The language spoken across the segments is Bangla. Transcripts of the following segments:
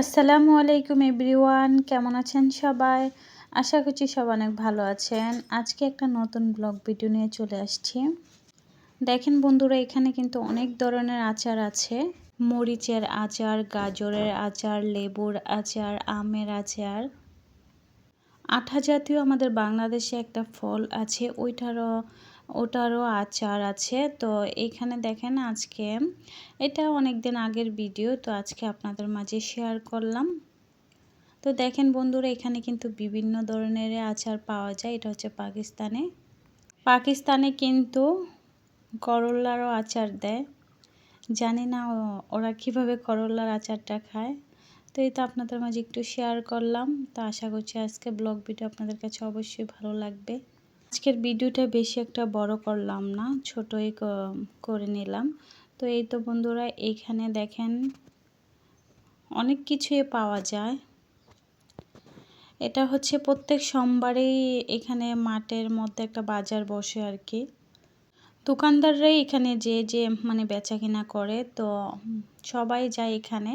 আসসালামু আলাইকুম এভরিওয়ান, কেমন আছেন সবাই? আশা করছি সব অনেক ভালো আছেন। আজকে একটা নতুন ব্লগ ভিডিও নিয়ে চলে আসছি। দেখেন বন্ধুরা, এখানে কিন্তু অনেক ধরনের আচার আছে। মরিচের আচার, গাজরের আচার, লেবুর আচার, আমের আচার। আঠা জাতীয় আমাদের বাংলাদেশে একটা ফল আছে, ওইটারও ওটারও আচার আছে। তো এখানে দেখেন আজকে, এটা অনেক দিন আগের ভিডিও তো আজকে আপনাদের মাঝে শেয়ার করলাম। তো দেখেন বন্ধুরা, এখানে কিন্তু বিভিন্ন ধরনের আচার পাওয়া যায়। এটা হচ্ছে পাকিস্তানে। পাকিস্তানে কিন্তু করল্লারও আচার দেয়। জানি না ওরা কীভাবে করল্লার আচারটা খায়। তো এই তো আপনাদের মাঝে একটু শেয়ার করলাম। তো আশা করছি আজকে ব্লগ ভিডিও আপনাদের কাছে অবশ্যই ভালো লাগবে। আজকের ভিডিওটা বেশি একটা বড় করলাম না, ছোটই করে নিলাম। তো এই তো বন্ধুরা, এইখানে দেখেন অনেক কিছুই পাওয়া যায়। এটা হচ্ছে প্রত্যেক সোমবারেই এখানে মাঠের মধ্যে একটা বাজার বসে আর কি। দোকানদাররাই এখানে যে যে মানে বেচা কিনা করে, তো সবাই যায় এখানে।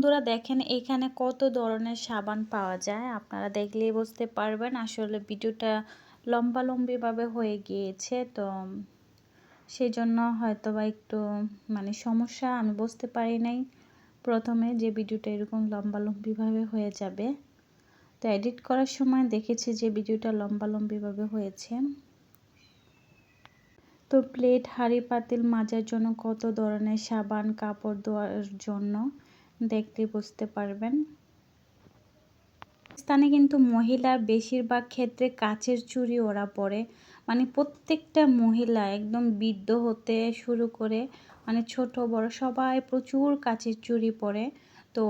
বন্ধুরা দেখেন, এখানে কত ধরনের সাবান পাওয়া যায়। আপনারা দেখলেই বুঝতে পারবেন, আসলে ভিডিওটা লম্বালম্বিভাবে হয়ে গিয়েছে। তো সেই জন্য হয়তো বা একটু মানে সমস্যা আমি বুঝতে পারি নাই। প্রথমে যে ভিডিওটা এরকম লম্বালম্বিভাবে হয়ে যাবে। তো এডিট করার সময় দেখেছি যে ভিডিওটা লম্বালম্বিভাবে হয়েছে। তো প্লেট, হাঁড়ি, পাতিল মাজার জন্য কত ধরনের সাবান, কাপড় ধোয়ার জন্য দেখতে বুঝতে পারবেন। স্থানে কিন্তু মহিলা বেশিরভাগ ক্ষেত্রে কাচের চুড়ি ওরা পরে। মানে প্রত্যেকটা মহিলা একদম বৃদ্ধ হতে শুরু করে মানে ছোট, বড় সবাই প্রচুর কাচের চুড়ি পরে। তো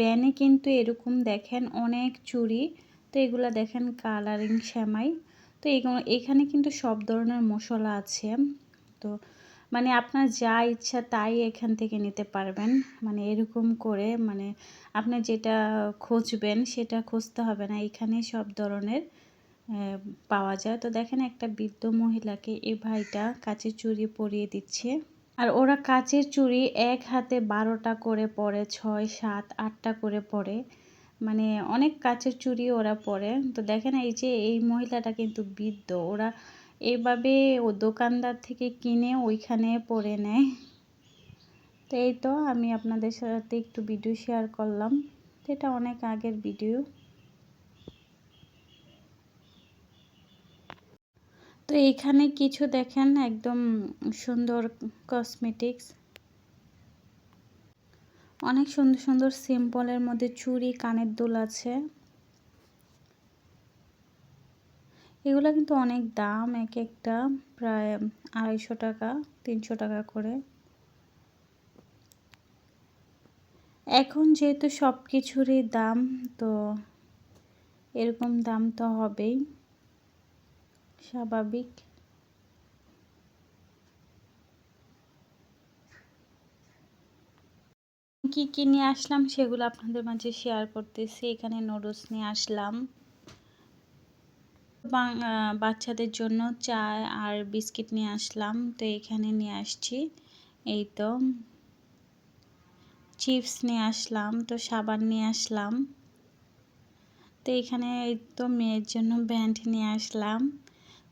ব্যানে কিন্তু এরকম দেখেন অনেক চুড়ি তো এগুলা দেখেন কালারিং শ্যামাই তো এখানে কিন্তু সব ধরনের মশলা আছে। তো মানে আপনার যা ইচ্ছা তাই এখান থেকে নিতে পারবেন। মানে এরকম করে মানে আপনার যেটা খুঁজবেন সেটা খুঁজতে হবে না। এখানে সব ধরনের পাওয়া যায়। তো দেখেন একটা বৃদ্ধ মহিলাকে এই ভাইটা কাচের চুড়ি পরিয়ে দিচ্ছে। আর ওরা কাচের চুড়ি এক হাতে বারোটা করে পরে, ছয়, সাত, আটটা করে পরে। মানে অনেক কাচের চুড়ি ওরা পরে। তো দেখেন এই যে এই মহিলাটা কিন্তু বৃদ্ধ। ওরা এভাবে ও দোকানদার থেকে কিনে ওইখানে পরে নেয়। তো এই তো আমি আপনাদের সাথে একটু ভিডিও শেয়ার করলাম। এটা অনেক আগের ভিডিও তো এইখানে কিছু দেখেন একদম সুন্দর কসমেটিক্স অনেক সুন্দর সুন্দর সিম্পলের মধ্যে চুড়ি, কানের দুল আছে। এগুলো কিন্তু অনেক দাম, এক একটা প্রায় আড়াইশো টাকা, তিনশো টাকা করে। এখন যেহেতু সব কিছুরই দাম, তো এরকম দাম তো হবেই, স্বাভাবিক। কি কি নিয়ে আসলাম সেগুলো আপনাদের মাঝে শেয়ার করতেছি। এখানে নুডলস নিয়ে আসলাম। বাচ্চাদের জন্য চা আর বিস্কিট নিয়ে আসলাম। তো এখানে নিয়ে আসছি। এই তো। চিপস নিয়ে আসলাম। তো সাবান নিয়ে আসলাম। তো এখানে এই তো মেয়ের জন্য ব্যান্ড নিয়ে আসলাম।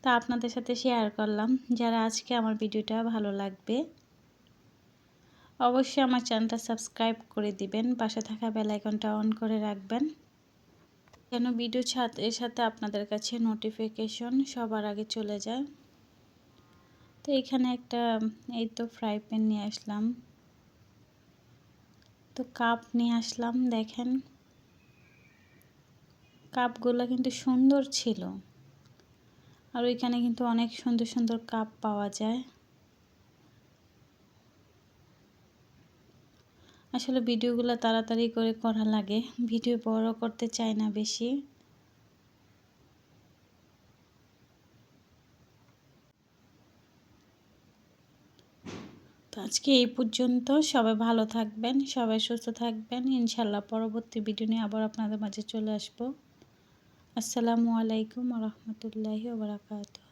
তো আপনাদের সাথে শেয়ার করলাম। যারা আজকে আমার ভিডিওটা ভালো লাগবে, অবশ্যই আমার চ্যানেলটা সাবস্ক্রাইব করে দিবেন। পাশে থাকা বেলাইকনটা অন করে রাখবেন। যেন ভিডিও এর সাথে আপনাদের কাছে নোটিফিকেশন সবার আগে চলে যায়। তো এখানে একটা, এই তো ফ্রাই প্যান নিয়ে আসলাম। তো কাপ নিয়ে আসলাম, দেখেন। কাপগুলো কিন্তু সুন্দর ছিল। আর ওইখানে কিন্তু অনেক সুন্দর সুন্দর কাপ পাওয়া যায়। আসলে ভিডিওগুলো তাড়াতাড়ি করে করা লাগে। ভিডিও বড় করতে চাই না বেশি। আজকে এই পর্যন্ত। সবাই ভালো থাকবেন, সবাই সুস্থ থাকবেন। ইনশাল্লাহ পরবর্তী ভিডিও নিয়ে আবার আপনাদের মাঝে চলে আসব। আসসালামু আলাইকুম রহমতুল্লাহি ওবরাকাতু